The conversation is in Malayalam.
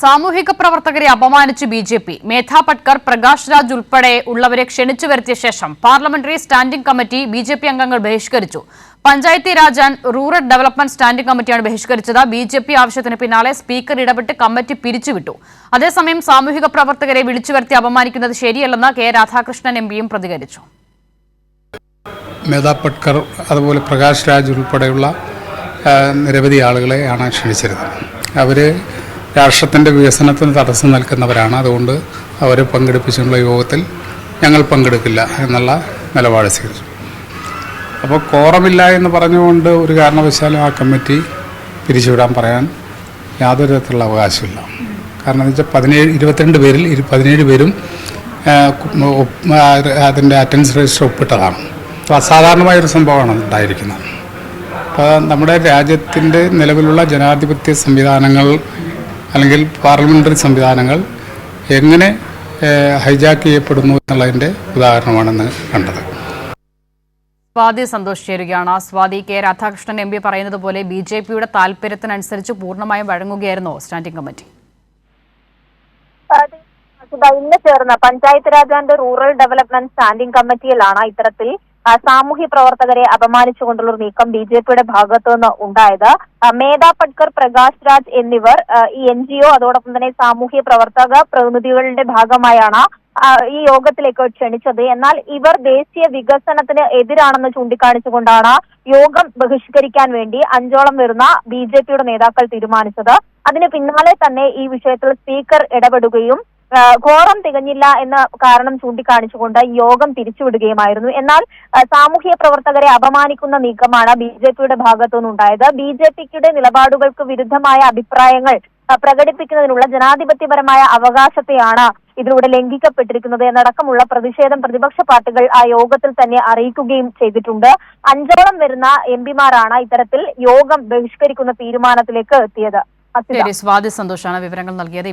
സാമൂഹിക പ്രവർത്തകരെ അപമാനിച്ച് B J P. Medha Patkar Prakash Raj ഉൾപ്പെടെ ഉള്ളവരെ ക്ഷണിച്ചു വരുത്തിയ ശേഷം parliamentary standing committee B J P അംഗങ്ങൾ ബഹിഷ്കരിച്ചു. പഞ്ചായത്തി രാജൻ റൂറൽ ഡെവലപ്മെന്റ് സ്റ്റാൻഡിംഗ് കമ്മിറ്റിയാണ് ബഹിഷ്കരിച്ചത്. ബി ജെ പി ആവശ്യത്തിന് പിന്നാലെ സ്പീക്കർ ഇടപെട്ട് കമ്മിറ്റി പിരിച്ചുവിട്ടു. അതേസമയം സാമൂഹിക പ്രവർത്തകരെ വിളിച്ചു വരുത്തി അപമാനിക്കുന്നത് ശരിയല്ലെന്ന് കെ രാധാകൃഷ്ണൻ എം പിയും പ്രതികരിച്ചു. മേധാ പട്കർ അതുപോലെ പ്രകാശ് രാജ് ഉൾപ്പെടെയുള്ള നിരവധി ആളുകളെയാണ് ക്ഷണിച്ചിരുന്നത്. അവർ രാഷ്ട്രത്തിന്റെ വികസനത്തിന് തടസ്സം നിൽക്കുന്നവരാണ്. അതുകൊണ്ട് അവരെ പങ്കെടുപ്പിച്ചുള്ള യോഗത്തിൽ ഞങ്ങൾ പങ്കെടുക്കില്ല എന്നുള്ള നിലപാട് സ്വീകരിച്ചു. അപ്പോൾ കോറമില്ല എന്ന് പറഞ്ഞുകൊണ്ട് ഒരു കാരണവശാലും ആ കമ്മിറ്റി പിരിച്ചുവിടാൻ പറയാൻ യാതൊരു തരത്തിലുള്ള അവകാശമില്ല. കാരണം എന്ന് വെച്ചാൽ പതിനേഴ് ഇരുപത്തിരണ്ട് പേരിൽ ഇരു പതിനേഴ് പേരും അതിന്റെ അറ്റൻഡൻസ് രജിസ്റ്റർ ഒപ്പിട്ടതാണ്. അപ്പോൾ അസാധാരണമായൊരു സംഭവമാണ് ഉണ്ടായിരിക്കുന്നത്. അപ്പോൾ നമ്മുടെ രാജ്യത്തിന്റെ നിലവിലുള്ള ജനാധിപത്യ സംവിധാനങ്ങൾ അല്ലെങ്കിൽ പാർലമെന്ററി സംവിധാനങ്ങൾ എങ്ങനെ ഹൈജാക്ക് ചെയ്യപ്പെടുന്നു എന്നുള്ളതിന്റെ ഉദാഹരണമാണെന്ന് കണ്ടത്. സ്വാതി സന്തോഷ് ചേരുകയാണ്. Swathi K. Radhakrishnan M P പറയുന്നത് പോലെ ബി ജെ പിയുടെ താല്പര്യത്തിനനുസരിച്ച് പൂർണമായും വഴങ്ങുകയായിരുന്നോ സ്റ്റാൻഡിംഗ് കമ്മിറ്റി. ഇന്ന് ചേർന്ന പഞ്ചായത്ത് രാജാന്റെ റൂറൽ ഡെവലപ്മെന്റ് സ്റ്റാൻഡിംഗ് കമ്മിറ്റിയിലാണ് ഇത്തരത്തിൽ സാമൂഹ്യ പ്രവർത്തകരെ അപമാനിച്ചുകൊണ്ടുള്ള നീക്കം ബി ജെ പിയുടെ ഭാഗത്തു നിന്ന് ഉണ്ടായത് മേധാ പട്കർ പ്രകാശ് രാജ് എന്നിവർ ഈ എൻ ജി ഒ അതോടൊപ്പം തന്നെ സാമൂഹ്യ പ്രവർത്തക പ്രതിനിധികളുടെ ഭാഗമായാണ് ഈ യോഗത്തിലേക്ക് ക്ഷണിച്ചത്. എന്നാൽ ഇവർ ദേശീയ വികസനത്തിന് എതിരാണെന്ന് ചൂണ്ടിക്കാണിച്ചുകൊണ്ടാണ് യോഗം ബഹിഷ്കരിക്കാൻ വേണ്ടി അഞ്ചോളം വരുന്ന ബി ജെ പിയുടെ നേതാക്കൾ തീരുമാനിച്ചത്. അതിന് പിന്നാലെ തന്നെ ഈ വിഷയത്തിൽ സ്പീക്കർ ഇടപെടുകയും ഘോരം തികഞ്ഞില്ല എന്ന കാരണം ചൂണ്ടിക്കാണിച്ചുകൊണ്ട് യോഗം പിരിച്ചുവിടുകയുമായിരുന്നു എന്നാൽ സാമൂഹ്യ പ്രവർത്തകരെ അപമാനിക്കുന്ന നീക്കമാണ് ബി ജെ പിയുടെ ഭാഗത്തുനിന്നുണ്ടായത് ബി ജെ പിയുടെ നിലപാടുകൾക്ക് വിരുദ്ധമായ അഭിപ്രായങ്ങൾ പ്രകടിപ്പിക്കുന്നതിനുള്ള ജനാധിപത്യപരമായ അവകാശത്തെയാണ് ഇതിലൂടെ ലംഘിക്കപ്പെട്ടിരിക്കുന്നത് എന്നടക്കമുള്ള പ്രതിഷേധം പ്രതിപക്ഷ പാർട്ടികൾ ആ യോഗത്തിൽ തന്നെ അറിയിക്കുകയും ചെയ്തിട്ടുണ്ട്. അഞ്ചോളം വരുന്ന എം പിമാരാണ് ഇത്തരത്തിൽ യോഗം ബഹിഷ്കരിക്കുന്ന തീരുമാനത്തിലേക്ക് എത്തിയത്. സ്വാതി സന്തോഷാണ് വിവരങ്ങൾ നൽകിയത്.